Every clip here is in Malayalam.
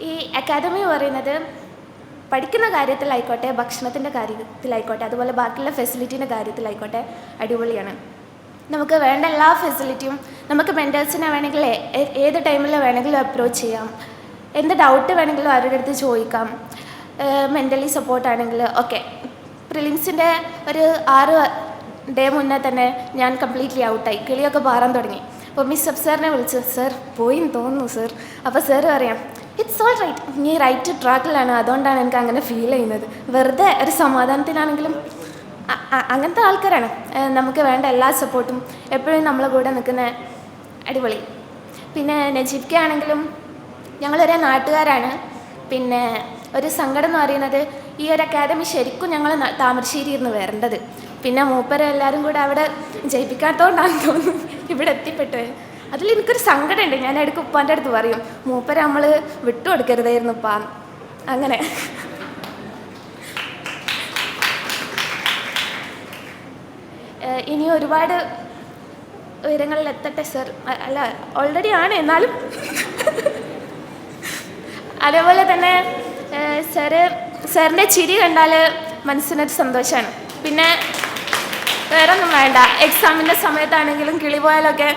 ഈ അക്കാദമി പറയുന്നത് പഠിക്കുന്ന കാര്യത്തിലായിക്കോട്ടെ ഭക്ഷണത്തിന്റെ കാര്യത്തിലായിക്കോട്ടെ അതുപോലെ ബാക്കിയുള്ള ഫെസിലിറ്റീന്റെ കാര്യത്തിലായിക്കോട്ടെ അടിപൊളിയാണ്. നമുക്ക് വേണ്ട എല്ലാ ഫെസിലിറ്റിയും നമുക്ക് മെന്റേഴ്സിനെ വേണമെങ്കിൽ ഏത് ടൈമിൽ വേണമെങ്കിലും അപ്രോച്ച് ചെയ്യാം. എന്ത് ഡൗട്ട് വേണമെങ്കിലും അവരുടെ അടുത്ത് ചോദിക്കാം. മെന്റലി സപ്പോർട്ടാണെങ്കിൽ ഓക്കെ പ്രിലിംസിന്റെ ഒരു ആറ് ഡേ മുന്നേ തന്നെ ഞാൻ കംപ്ലീറ്റ്ലി ഔട്ടായി കിളിയൊക്കെ പാറാൻ തുടങ്ങി. അപ്പോൾ മിസ് സബ് സാറിനെ വിളിച്ചു സർ പോയിന്ന് തോന്നുന്നു സർ അപ്പോൾ സാർ പറയാം ഇറ്റ്സ് ഓൾ റൈറ്റ് നീ റൈറ്റ് ട്രാക്കിലാണ് അതുകൊണ്ടാണ് എനിക്ക് അങ്ങനെ ഫീൽ ചെയ്യുന്നത്. വെറുതെ ഒരു സമാധാനത്തിനാണെങ്കിലും അങ്ങനത്തെ ആൾക്കാരാണ്. നമുക്ക് വേണ്ട എല്ലാ സപ്പോർട്ടും എപ്പോഴും നമ്മളെ കൂടെ നിൽക്കുന്ന അടിപൊളി. പിന്നെ നജീബ്ക്ക് ആണെങ്കിലും ഞങ്ങളൊരേ നാട്ടുകാരാണ്. പിന്നെ ഒരു സങ്കടം എന്ന് പറയുന്നത് ഈ ഒരു അക്കാദമി ശരിക്കും ഞങ്ങൾ താമരശ്ശേരി ഇരുന്ന് വരേണ്ടത്. പിന്നെ മൂപ്പരെ എല്ലാവരും കൂടെ അവിടെ ജയിപ്പിക്കാത്തതുകൊണ്ടാണെന്ന് തോന്നുന്നു. ഇവിടെ എത്തിപ്പെട്ടു അതിൽ എനിക്കൊരു സങ്കടമുണ്ട്. ഞാൻ ഇടയ്ക്ക് ഉപ്പാന്റെ അടുത്ത് പറയും മൂപ്പരെ നമ്മൾ വിട്ടു കൊടുക്കരുതായിരുന്നു ഉപ്പാ അങ്ങനെ ഇനി ഒരുപാട് ഉയരങ്ങളിൽ എത്തട്ടെ സർ? അല്ല ഓൾറെഡി ആണ് എന്നാലും. അതേപോലെ തന്നെ സാറ് സാറിന്റെ ചിരി കണ്ടാൽ മനസ്സിനൊരു സന്തോഷമാണ്. പിന്നെ വേറെ ഒന്നും വേണ്ട. എക്സാമിന്റെ സമയത്താണെങ്കിലും കിളി പോയാലൊക്കെ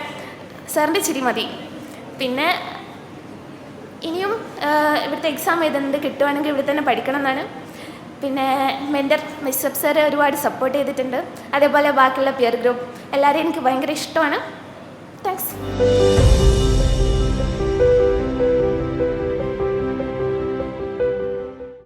സാറിന്റെ ചിരി മതി. പിന്നെ ഇനിയും ഇവിടുത്തെ എക്സാം എഴുതുന്നത് കിട്ടുവാണെങ്കിൽ ഇവിടെ തന്നെ പഠിക്കണം എന്നാണ്. പിന്നെ മെന്റർ മിസ്സപ്പ് സാർ ഒരുപാട് സപ്പോർട്ട് ചെയ്തിട്ടുണ്ട്. അതേപോലെ ബാക്കിയുള്ള പിയർ ഗ്രൂപ്പ് എല്ലാവരെയും എനിക്ക് ഭയങ്കര ഇഷ്ടമാണ്. താങ്ക്സ്